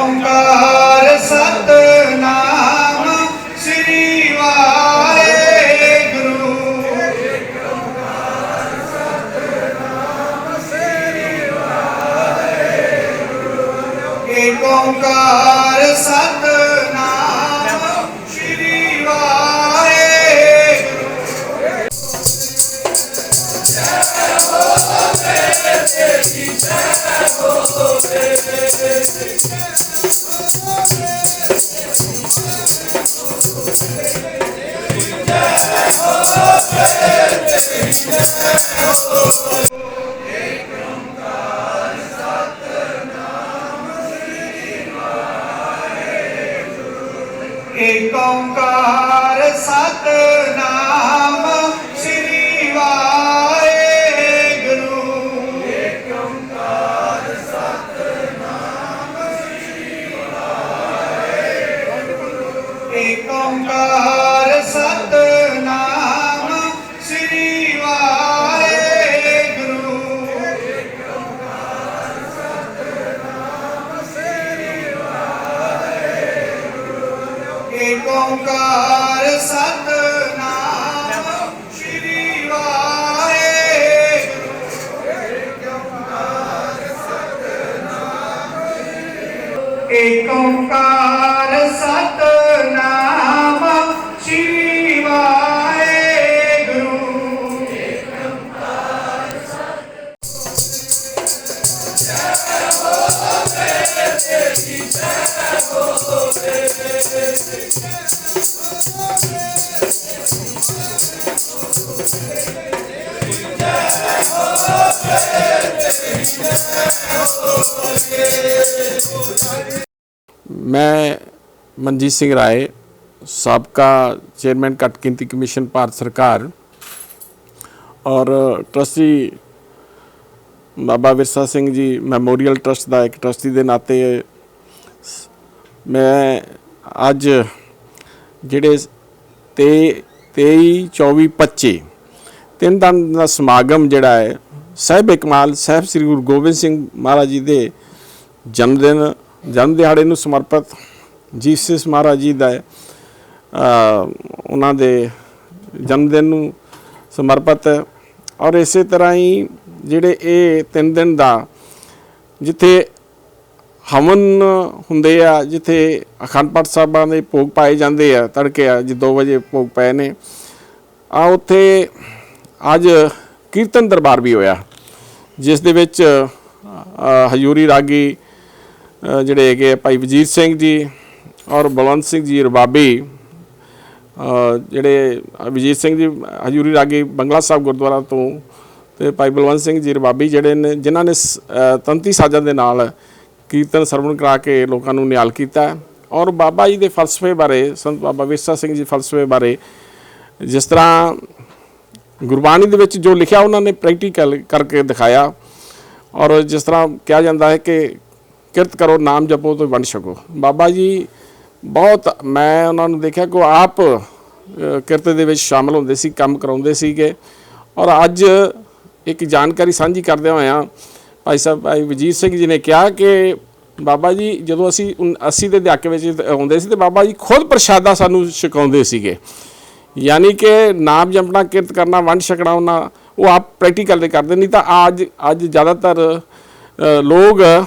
ਓੰਕਾਰ ਸਤਨਾਮ ਸ੍ਰੀ ਵਾਹਿਗੁਰੂ। ਏਕ ਓੰਕਾਰ ਸਤਨਾਮ ਏਕ ਓੰਕਾਰ ਸਤਨਾਮ ਓੰਕਾਰ ਸਤਨਾਮ ਸ੍ਰੀ ਵਾਹਿਗੁਰੂ। ਏਕ ਓੰਕਾਰ ਮੈਂ ਮਨਜੀਤ ਸਿੰਘ ਰਾਏ, ਸਾਬਕਾ ਚੇਅਰਮੈਨ ਘੱਟ ਗਿਣਤੀ ਕਮਿਸ਼ਨ, ਭਾਰਤ ਸਰਕਾਰ ਔਰ ਟਰਸਟੀ ਬਾਬਾ ਵਿਰਸਾ ਸਿੰਘ ਜੀ ਮੈਮੋਰੀਅਲ ਟਰਸਟ ਦਾ ਇੱਕ ਟਰਸਟੀ ਦੇ ਨਾਤੇ ਮੈਂ ਅੱਜ ਜਿਹੜੇ ਤੇ 23 24 25 ਤਿੰਨ ਦਿਨ ਦਾ ਸਮਾਗਮ ਜਿਹੜਾ ਹੈ, ਸਾਹਿਬ ਇਕਮਾਲ, ਸਾਹਿਬ ਸ੍ਰੀ ਗੁਰੂ ਗੋਬਿੰਦ ਸਿੰਘ ਮਹਾਰਾਜ ਜੀ ਦੇ ਜਨਮ ਦਿਨ ਜਨਮ ਦਿਹਾੜੇ ਨੂੰ ਸਮਰਪਿਤ ਜੀਸਸ ਮਹਾਰਾਜ ਜੀ ਦਾ ਉਹਨਾਂ ਦੇ ਜਨਮ ਦਿਨ ਨੂੰ ਸਮਰਪਿਤ ਹੈ। ਔਰ ਇਸੇ ਤਰ੍ਹਾਂ ਹੀ ਜਿਹੜੇ ਇਹ ਤਿੰਨ ਦਿਨ ਦਾ, ਜਿੱਥੇ ਹਵਨ ਹੁੰਦੇ ਆ, ਜਿੱਥੇ ਅਖੰਡ ਪਾਠ ਸਾਹਿਬਾਂ ਦੇ ਭੋਗ ਪਾਏ ਜਾਂਦੇ ਆ, ਤੜਕੇ ਆ, ਜੀ 2 ਵਜੇ ਭੋਗ ਪਏ ਨੇ, ਆ ਉੱਥੇ ਅੱਜ ਕੀਰਤਨ ਦਰਬਾਰ ਵੀ ਹੋਇਆ, ਜਿਸ ਦੇ ਵਿੱਚ ਹਜ਼ੂਰੀ ਰਾਗੀ ਜਿਹੜੇ ਹੈਗੇ ਆ ਭਾਈ ਵਜੀਰ ਸਿੰਘ ਜੀ ਔਰ ਬਲਵੰਤ ਸਿੰਘ ਜੀ ਰਬਾਬੀ ਜਿਹੜੇ ਵਜੀਰ ਸਿੰਘ ਜੀ ਹਜ਼ੂਰੀ ਰਾਗੀ ਬੰਗਲਾ ਸਾਹਿਬ ਗੁਰਦੁਆਰਾ ਤੋਂ ਤੇ ਭਾਈ ਬਲਵੰਤ ਸਿੰਘ ਜੀ ਰਬਾਬੀ ਜਿਹੜੇ ਨੇ ਜਿਨ੍ਹਾਂ ਨੇ ਸ- ਅ, ਤੰਤੀ ਸਾਜ਼ਾਂ ਦੇ ਨਾਲ ਕੀਰਤਨ ਸਰਵਣ ਕਰਾ ਕੇ ਲੋਕਾਂ ਨੂੰ ਨਿਹਾਲ ਕੀਤਾ ਔਰ ਬਾਬਾ ਜੀ ਦੇ ਫਲਸਫੇ ਬਾਰੇ ਸੰਤ ਬਾਬਾ ਵਿਰਸਾ ਸਿੰਘ ਜੀ ਫਲਸਫੇ ਬਾਰੇ ਜਿਸ ਤਰ੍ਹਾਂ ਗੁਰਬਾਣੀ ਦੇ ਵਿੱਚ ਜੋ ਲਿਖਿਆ ਉਹਨਾਂ ਨੇ ਪ੍ਰੈਕਟੀਕਲ ਕਰਕੇ ਦਿਖਾਇਆ। ਔਰ ਜਿਸ ਤਰ੍ਹਾਂ ਕਿਹਾ ਜਾਂਦਾ ਹੈ ਕਿ ਕਿਰਤ ਕਰੋ, ਨਾਮ ਜਪੋ ਤੇ ਵੰਡ ਛਕੋ। ਬਾਬਾ ਜੀ, ਬਹੁਤ ਮੈਂ ਉਹਨਾਂ ਨੂੰ ਦੇਖਿਆ ਕਿ ਉਹ ਆਪ ਕਿਰਤ ਦੇ ਵਿੱਚ ਸ਼ਾਮਲ ਹੁੰਦੇ ਸੀ, ਕੰਮ ਕਰਾਉਂਦੇ ਸੀਗੇ। ਔਰ ਅੱਜ ਇੱਕ ਜਾਣਕਾਰੀ ਸਾਂਝੀ ਕਰਦੇ ਹੋਇਆ ਭਾਈ ਸਾਹਿਬ, ਭਾਈ ਵਜੀਤ ਸਿੰਘ ਜੀ ਨੇ ਕਿਹਾ ਕਿ ਬਾਬਾ ਜੀ, ਜਦੋਂ ਅਸੀਂ ਉਨ- 80 ਦੇ ਦਹਾਕੇ ਵਿੱਚ ਆਉਂਦੇ ਸੀ ਤੇ ਬਾਬਾ ਜੀ ਖੁਦ ਪ੍ਰਸ਼ਾਦਾ ਸਾਨੂੰ ਛਕਾਉਂਦੇ ਸੀਗੇ। ਯਾਨੀ ਕਿ ਨਾਮ ਜਪਣਾ, ਕਿਰਤ ਕਰਨਾ, ਵੰਡ ਛਕਣਾ, ਉਹਨਾਂ ਉਹ ਆਪ ਪ੍ਰੈਕਟੀਕਲ ਦੇ ਕਰਦੇ। ਨਹੀਂ ਤਾਂ ਅੱਜ ਅੱਜ ਜ਼ਿਆਦਾਤਰ ਲੋਕ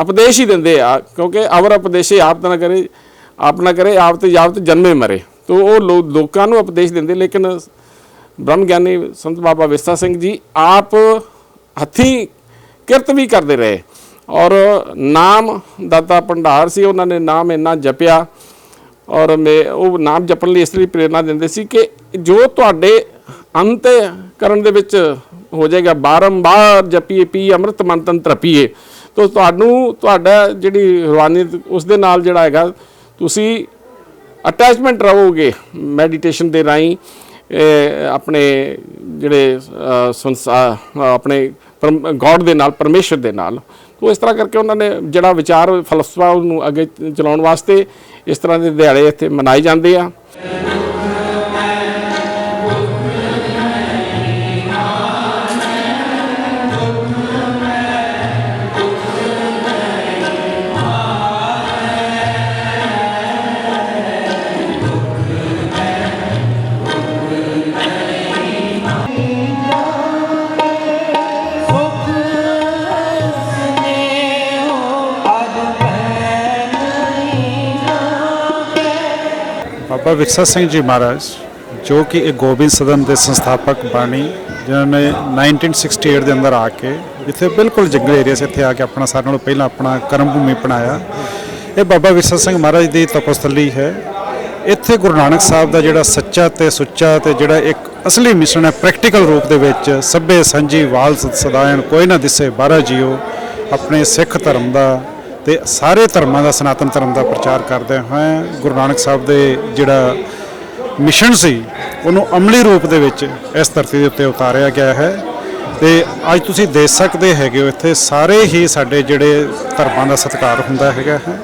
ਉਪਦੇਸ਼ ਹੀ ਦਿੰਦੇ ਆ, ਕਿਉਂਕਿ ਅਵਰ ਉਪਦੇਸ਼ੇ ਆਪ ਨਾ ਕਰੇ, ਆਪ ਨਾ ਕਰੇ, ਆਪ ਤੇ ਜਾਪ ਤੇ ਜਨਮੇ ਮਰੇ। ਤੋ ਉਹ ਲੋ- ਲੋਕਾਂ ਨੂੰ ਉਪਦੇਸ਼ ਦਿੰਦੇ, ਲੇਕਿਨ ਬ੍ਰਹਮ ਗਿਆਨੀ ਸੰਤ ਬਾਬਾ ਵਿਰਸਾ ਸਿੰਘ ਜੀ ਆਪ ਹੱਥੀਂ ਕਿਰਤ ਵੀ ਕਰਦੇ ਰਹੇ। ਔਰ ਨਾਮ ਦਾਤਾ ਭੰਡਾਰ ਸੀ, ਉਹਨਾਂ ਨੇ ਨਾਮ ਇੰਨਾ ਜਪਿਆ। ਔਰ ਮੈਂ, ਉਹ ਨਾਮ ਜਪਣ ਲਈ ਇਸ ਲਈ ਪ੍ਰੇਰਣਾ ਦਿੰਦੇ ਸੀ ਕਿ ਜੋ ਤੁਹਾਡੇ ਅੰਤ ਕਰਨ ਦੇ ਵਿੱਚ ਹੋ ਜਾਏਗਾ, ਬਾਰੰਬਾਰ ਜਪੀਏ, ਪੀ ਅੰਮ੍ਰਿਤ ਮੰਤਨ ਤਰਪੀਏ। ਤਾਂ ਤੁਹਾਨੂੰ ਤੁਹਾਡਾ ਜਿਹੜੀ ਰਵਾਨੀ ਉਸ ਦੇ ਨਾਲ ਜਿਹੜਾ ਹੈਗਾ ਤੁਸੀਂ ਅਟੈਚਮੈਂਟ ਰਹੋਗੇ ਮੈਡੀਟੇਸ਼ਨ ਦੇ ਰਾਹੀਂ ਆਪਣੇ ਜਿਹੜੇ ਅ, ਸੰਸਾ ਅ, ਆਪਣੇ ਗੋਡ ਦੇ ਨਾਲ ਪਰਮੇਸ਼ਰ ਦੇ ਨਾਲ। ਤੋ ਇਸ ਤਰ੍ਹਾਂ ਕਰਕੇ ਉਹਨਾਂ ਨੇ ਜਿਹੜਾ ਵਿਚਾਰ ਫਲਸਫਾ ਉਹਨੂੰ ਅੱਗੇ ਚਲਾਉਣ ਵਾਸਤੇ ਇਸ ਤਰ੍ਹਾਂ ਦੇ ਦਿਹਾੜੇ ਇੱਥੇ ਮਨਾਏ ਜਾਂਦੇ ਆ। ਬਾਬਾ ਵਿਰਸਾ ਸਿੰਘ ਜੀ ਮਹਾਰਾਜ, ਜੋ ਕਿ ਇਹ ਗੋਬਿੰਦ ਸਦਨ ਦੇ ਸੰਸਥਾਪਕ ਬਾਣੀ, ਜਿਨ੍ਹਾਂ ਨੇ 1968 ਦੇ ਅੰਦਰ ਆ ਕੇ ਜਿੱਥੇ ਬਿਲਕੁਲ ਜੰਗਲ ਏਰੀਆ 'ਚ ਇੱਥੇ ਆ ਕੇ ਆਪਣਾ ਸਾਰਿਆਂ ਨਾਲੋਂ ਪਹਿਲਾਂ ਆਪਣਾ ਕਰਮ ਭੂਮੀ ਬਣਾਇਆ। ਇਹ ਬਾਬਾ ਵਿਰਸਾ ਸਿੰਘ ਮਹਾਰਾਜ ਦੀ ਤਪਸਥਲੀ ਹੈ। ਇੱਥੇ ਗੁਰੂ ਨਾਨਕ ਸਾਹਿਬ ਦਾ ਜਿਹੜਾ ਸੱਚਾ ਤੇ ਸੁੱਚਾ ਤੇ ਜਿਹੜਾ ਇੱਕ ਅਸਲੀ ਮਿਸ਼ਨ ਹੈ ਪ੍ਰੈਕਟੀਕਲ ਰੂਪ ਦੇ ਵਿੱਚ ਸਭੇ ਸੰਜੀ ਵਾਲ ਸਦਾਇਣ ਕੋਈ ਨਾ ਦਿਸੇ ਬਾਹਰਾ ਜੀਓ, ਆਪਣੇ ਸਿੱਖ ਧਰਮ ਦਾ ਤੇ ਸਾਰੇ ਧਰਮਾਂ ਦਾ ਸਨਾਤਨ ਧਰਮ ਦਾ ਪ੍ਰਚਾਰ ਕਰਦੇ ਹੋਏ ਗੁਰੂ ਨਾਨਕ ਸਾਹਿਬ ਦੇ ਜਿਹੜਾ ਮਿਸ਼ਨ ਸੀ, ਉਹਨੂੰ ਅਮਲੀ ਰੂਪ ਦੇ ਵਿੱਚ ਇਸ ਧਰਤੀ ਦੇ ਉੱਤੇ ਉਤਾਰਿਆ ਗਿਆ ਹੈ। ਤੇ ਅੱਜ ਤੁਸੀਂ ਦੇਖ ਸਕਦੇ ਹੈਗੇ ਹੋ, ਇੱਥੇ ਸਾਰੇ ਹੀ ਸਾਡੇ ਜਿਹੜੇ ਧਰਮਾਂ ਦਾ ਸਤਿਕਾਰ ਹੁੰਦਾ ਹੈਗਾ ਹੈ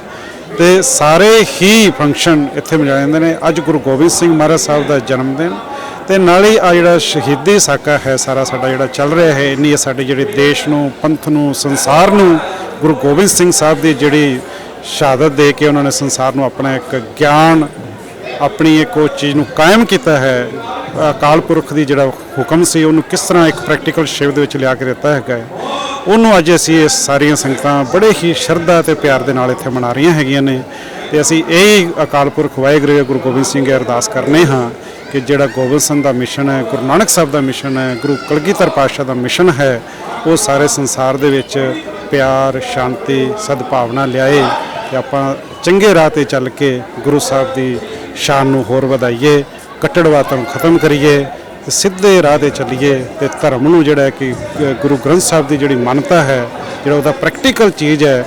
ਤੇ ਸਾਰੇ ਹੀ ਫੰਕਸ਼ਨ ਇੱਥੇ ਮਨਾਏ ਜਾਂਦੇ ਨੇ। ਅੱਜ ਗੁਰੂ ਗੋਬਿੰਦ ਸਿੰਘ ਮਹਾਰਾਜ ਸਾਹਿਬ ਦਾ ਜਨਮ ਦਿਨ ਤੇ ਨਾਲ ਹੀ ਆ ਜਿਹੜਾ ਸ਼ਹੀਦੀ ਸਾਕਾ ਹੈ, ਸਾਰਾ ਸਾਡਾ ਜਿਹੜਾ ਚੱਲ ਰਿਹਾ ਹੈ, ਇੰਨੀ ਸਾਡੇ ਜਿਹੜੇ ਦੇਸ਼ ਨੂੰ, ਪੰਥ ਨੂੰ, ਸੰਸਾਰ ਨੂੰ ਗੁਰੂ ਗੋਬਿੰਦ ਸਿੰਘ ਸਾਹਿਬ ਦੀ ਜਿਹੜੀ ਸ਼ਹਾਦਤ ਦੇ ਕੇ ਉਹਨਾਂ ਨੇ ਸੰਸਾਰ ਨੂੰ ਆਪਣਾ ਇੱਕ ਗਿਆਨ, ਆਪਣੀ ਇੱਕ ਉਹ ਚੀਜ਼ ਨੂੰ ਕਾਇਮ ਕੀਤਾ ਹੈ ਅਕਾਲ ਪੁਰਖ ਦੀ ਜਿਹੜਾ ਹੁਕਮ ਸੀ, ਉਹਨੂੰ ਕਿਸ ਤਰ੍ਹਾਂ ਇੱਕ ਪ੍ਰੈਕਟੀਕਲ ਸ਼ਿਵ ਦੇ ਵਿੱਚ ਲਿਆ ਕੇ ਦਿੱਤਾ ਹੈਗਾ ਹੈ। ਉਹਨੂੰ ਅੱਜ ਅਸੀਂ ਇਹ ਸਾਰੀਆਂ ਸੰਗਤਾਂ ਬੜੇ ਹੀ ਸ਼ਰਧਾ ਤੇ ਪਿਆਰ ਦੇ ਨਾਲ ਇੱਥੇ ਮਨਾ ਰਹੀਆਂ ਹੈਗੀਆਂ ਨੇ ਤੇ ਅਸੀਂ ਇਹ ਅਕਾਲ ਪੁਰਖ ਵਾਹਿਗੁਰੂ ਗੁਰੂ ਗੋਬਿੰਦ ਸਿੰਘ ਜੀ ਅਰਦਾਸ ਕਰਨੇ ਹਾਂ ਕਿ ਜਿਹੜਾ ਗੋਬਿੰਦ ਸਿੰਘ ਦਾ ਮਿਸ਼ਨ ਹੈ, ਗੁਰੂ ਨਾਨਕ ਸਾਹਿਬ ਦਾ ਮਿਸ਼ਨ ਹੈ, ਗੁਰੂ ਕਲਗੀਧਰ ਪਾਤਸ਼ਾਹ ਦਾ ਮਿਸ਼ਨ ਹੈ, ਉਹ ਸਾਰੇ ਸੰਸਾਰ ਦੇ ਵਿੱਚ ਪਿਆਰ, ਸ਼ਾਂਤੀ, ਸਦਭਾਵਨਾ ਲਿਆਏ ਤੇ ਆਪਾਂ ਚੰਗੇ ਰਾਹ ਤੇ ਚੱਲ ਕੇ ਗੁਰੂ ਸਾਹਿਬ ਦੀ ਸ਼ਾਨ ਨੂੰ ਹੋਰ ਵਧਾਈਏ ਕੱਟੜਵਾਦ ਨੂੰ ਖਤਮ ਕਰੀਏ ਤੇ ਸਿੱਧੇ ਰਾਹ ਤੇ ਚੱਲੀਏ ਤੇ ਧਰਮ ਨੂੰ ਜਿਹੜਾ ਕਿ ਗੁਰੂ ਗ੍ਰੰਥ ਸਾਹਿਬ ਦੀ ਜਿਹੜੀ ਮਾਨਤਾ ਹੈ, ਜਿਹੜਾ ਉਹਦਾ ਪ੍ਰੈਕਟੀਕਲ ਚੀਜ਼ ਹੈ,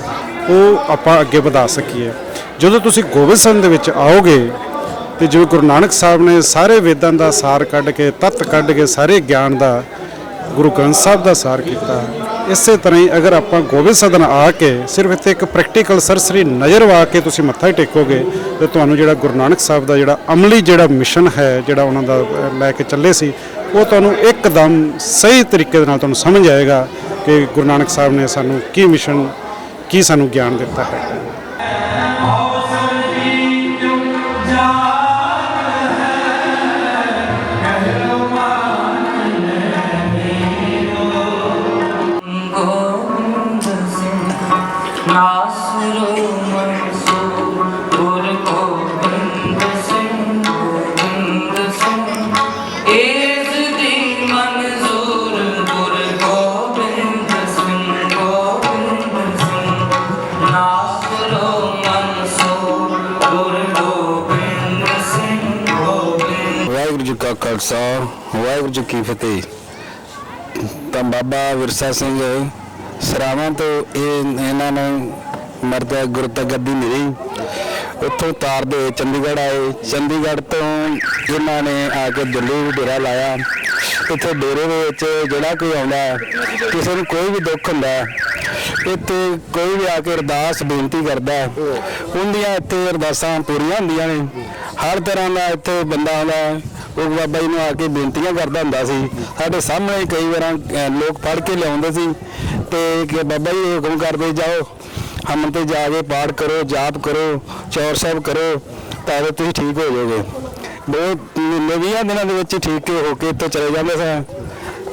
ਉਹ ਆਪਾਂ ਅੱਗੇ ਵਧਾ ਸਕੀਏ। ਜਦੋਂ ਤੁਸੀਂ ਗੋਬਿੰਦ ਸਿੰਘ ਦੇ ਵਿੱਚ ਆਓਗੇ ਤੇ ਜਿਵੇਂ ਗੁਰੂ ਨਾਨਕ ਸਾਹਿਬ ਨੇ ਸਾਰੇ ਵੇਦਾਂ ਦਾ ਸਾਰ ਕੱਢ ਕੇ, ਤੱਤ ਕੱਢ ਕੇ, ਸਾਰੇ ਗਿਆਨ ਦਾ ਗੁਰੂ ਗ੍ਰੰਥ ਸਾਹਿਬ ਦਾ ਸਾਰ ਕੀਤਾ ਇਸੇ ਤਰ੍ਹਾਂ ਹੀ ਅਗਰ ਆਪਾਂ ਗੋਬਿੰਦ ਸਦਨ ਆ ਕੇ ਸਿਰਫ ਇੱਥੇ ਇੱਕ ਪ੍ਰੈਕਟੀਕਲ ਸਰਸਰੀ ਨਜ਼ਰ ਵਾ ਕੇ ਤੁਸੀਂ ਮੱਥਾ ਟੇਕੋਗੇ, ਤੇ ਤੁਹਾਨੂੰ ਜਿਹੜਾ ਗੁਰੂ ਨਾਨਕ ਸਾਹਿਬ ਦਾ ਜਿਹੜਾ ਅਮਲੀ ਜਿਹੜਾ ਮਿਸ਼ਨ ਹੈ, ਜਿਹੜਾ ਉਹਨਾਂ ਦਾ ਲੈ ਕੇ ਚੱਲੇ ਸੀ, ਉਹ ਤੁਹਾਨੂੰ ਇੱਕਦਮ ਸਹੀ ਤਰੀਕੇ ਦੇ ਨਾਲ ਤੁਹਾਨੂੰ ਸਮਝ ਆਏਗਾ ਕਿ ਗੁਰੂ ਨਾਨਕ ਸਾਹਿਬ ਨੇ ਸਾਨੂੰ ਕੀ ਮਿਸ਼ਨ ਕੀ ਸਾਨੂੰ ਗਿਆਨ ਦਿੱਤਾ ਹੈ। ਕਾ ਖਾਲਸਾ, ਵਾਹਿਗੁਰੂ ਜੀ ਕੀ ਫਤਿਹ। ਤਾਂ ਬਾਬਾ ਵਿਰਸਾ ਸਿੰਘ ਸਰਾਵਾਂ ਤੋਂ ਇਹ ਇਹਨਾਂ ਨੂੰ ਮਰਦਾ ਗੁਰਤਾ ਗੱਦੀ ਮਿਲੀ। ਉੱਥੋਂ ਤਾਰਦੇ ਚੰਡੀਗੜ੍ਹ ਆਏ। ਚੰਡੀਗੜ੍ਹ ਤੋਂ ਇਹਨਾਂ ਨੇ ਆ ਕੇ ਦਿੱਲੀ ਡੇਰਾ ਲਾਇਆ। ਇੱਥੇ ਡੇਰੇ ਦੇ ਵਿੱਚ ਜਿਹੜਾ ਕੋਈ ਆਉਂਦਾ, ਕਿਸੇ ਨੂੰ ਕੋਈ ਵੀ ਦੁੱਖ ਹੁੰਦਾ, ਇੱਥੇ ਕੋਈ ਵੀ ਆ ਕੇ ਅਰਦਾਸ ਬੇਨਤੀ ਕਰਦਾ, ਉਹਦੀਆਂ ਇੱਥੇ ਅਰਦਾਸਾਂ ਪੂਰੀਆਂ ਹੁੰਦੀਆਂ ਨੇ। ਹਰ ਤਰ੍ਹਾਂ ਦਾ ਇੱਥੇ ਬੰਦਾ ਆਉਂਦਾ। ਉਹ ਬਾਬਾ ਜੀ ਨੂੰ ਆ ਕੇ ਬੇਨਤੀਆਂ ਕਰਦਾ ਹੁੰਦਾ ਸੀ। ਸਾਡੇ ਸਾਹਮਣੇ ਕਈ ਵਾਰਾਂ ਅਹ, ਲੋਕ ਫੜ ਕੇ ਲਿਆਉਂਦੇ ਸੀ। ਤੇ ਕਿ ਬਾਬਾ ਜੀ ਹੁਕਮ ਕਰਦੇ ਜਾਓ ਹਮਨ ਤੇ ਜਾ ਕੇ ਪਾਠ ਕਰੋ ਜਾਪ ਕਰੋ ਚੌਰ ਸਾਹਿਬ ਕਰੋ ਤਾਂ ਫਿਰ ਤੁਸੀਂ ਠੀਕ ਹੋ ਜਾਓਗੇ। ਬਹੁਤ ਮਹੀਨੇ ਵੀਹਾਂ ਦਿਨਾਂ ਦੇ ਵਿੱਚ ਹੀ ਠੀਕ ਹੋ ਕੇ ਇੱਥੇ ਚਲੇ ਜਾਂਦੇ ਸਾਂ।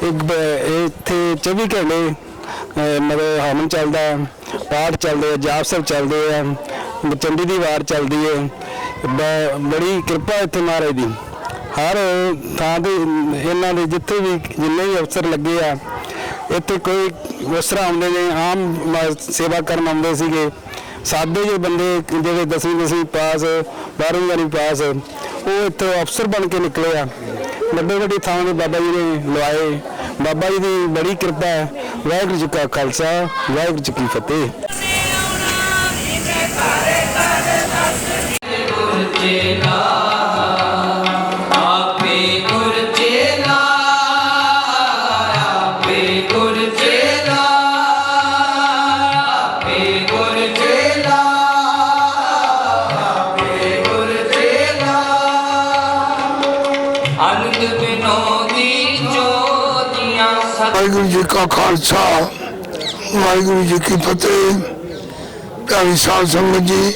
ਇੱਕ ਬ- ਇੱਥੇ 24 ਘੰਟੇ ਅਹ, ਮਤਲਬ ਹਮਨ ਚੱਲਦਾ ਪਾਠ ਚੱਲਦੇ ਆ ਜਾਪ ਸਾਹਿਬ ਚੱਲਦੇ ਆ। ਚੰਡੀ ਦੀ ਵਾਰ ਚੱਲਦੀ ਹੈ ਬ- ਬੜੀ ਕਿਰਪਾ ਇੱਥੇ ਮਹਾਰਾਜ ਦੀ। ਹਰ ਥਾਂ ਤੇ ਇਹਨਾਂ ਦੇ ਜਿੱਥੇ ਵੀ ਜਿੰਨੇ ਵੀ ਅਫਸਰ ਲੱਗੇ ਆ, ਇੱਥੇ ਕੋਈ ਉਸ ਤਰ੍ਹਾਂ ਆਉਂਦੇ ਨੇ, ਆਮ ਸੇਵਾ ਕਰਨ ਆਉਂਦੇ ਸੀਗੇ। ਸਾਦੇ ਜਿਹੇ ਬੰਦੇ ਜਿਹੜੇ ਦਸਵੀਂ ਦਸਵੀਂ ਪਾਸ, ਬਾਰਵੀਂ ਵਾਰੀ ਪਾਸ, ਉਹ ਇੱਥੇ ਅਫਸਰ ਬਣ ਕੇ ਨਿਕਲੇ ਆ। ਵੱਡੇ ਵੱਡੇ ਥਾਂ ਦੇ ਬਾਬਾ ਜੀ ਨੇ ਲਵਾਏ। ਬਾਬਾ ਜੀ ਦੀ ਬੜੀ ਕਿਰਪਾ ਹੈ। ਵਾਹਿਗੁਰੂ ਜੀ ਕਾ ਖਾਲਸਾ, ਵਾਹਿਗੁਰੂ ਜੀ ਕੀ ਫਤਿਹ। ਚੇਲਾ ਵਾਹਿਗੁਰੂ ਜੀ ਕਾ ਖਾਲਸਾ, ਵਾਹਿਗੁਰੂ ਜੀ ਕੀ ਫਤਿਹ। ਪਿਆਰੀ ਸਾਧ ਸੰਗਤ ਜੀ,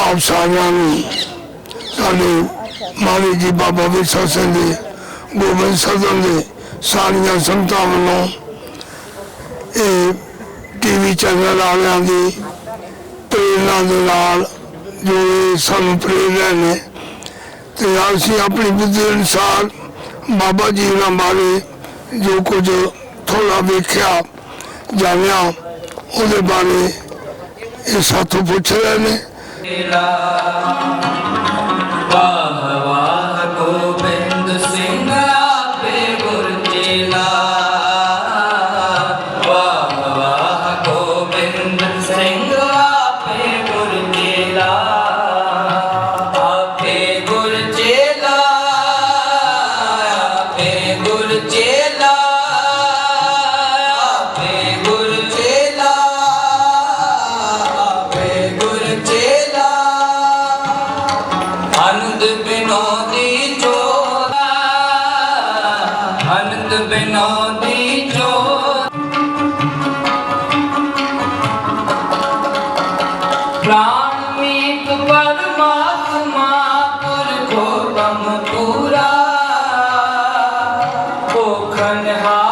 ਆਪ ਸਾਰਿਆਂ ਨੂੰ ਸਾਡੇ ਮਾਲੀ ਜੀ ਬਾਬਾ ਵਿਰਸਾ ਸਿੰਘ ਦੇ, ਗੋਬਿੰਦ ਸਦਨ ਦੇ ਸਾਰੀਆਂ ਸੰਗਤਾਂ ਵੱਲੋਂ ਇਹ ਟੀਵੀ ਚੈਨਲ ਵਾਲਿਆਂ ਦੀ ਪ੍ਰੇਰਨਾ ਦੇ ਨਾਲ ਜੋ ਸਾਨੂੰ ਪ੍ਰੇਰ ਨੇ, ਤੇ ਅਸੀਂ ਆਪਣੀ ਬੁੱਧੀ ਅਨੁਸਾਰ ਬਾਬਾ ਜੀ ਨਾਲ ਬਾਰੇ ਜੋ ਕੁਝ ਥੋੜਾ ਵੇਖਿਆ ਜਾਣਿਆ ਉਹਦੇ ਬਾਰੇ ਇਹ ਸਾਥੋਂ ਪੁੱਛ ਰਹੇ ਨੇ। ਵਾਹ ਵਾਹ Subhanallah.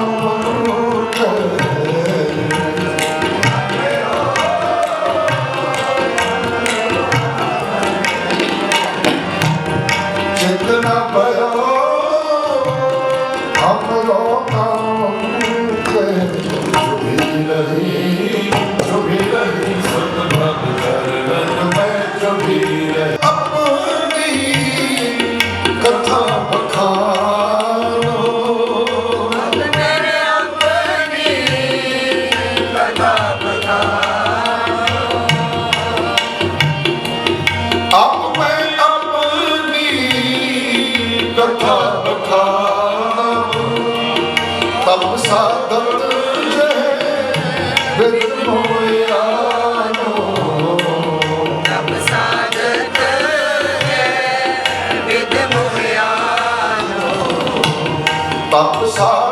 ਲੋਕਾਂ ਜੇ ਵਿਦ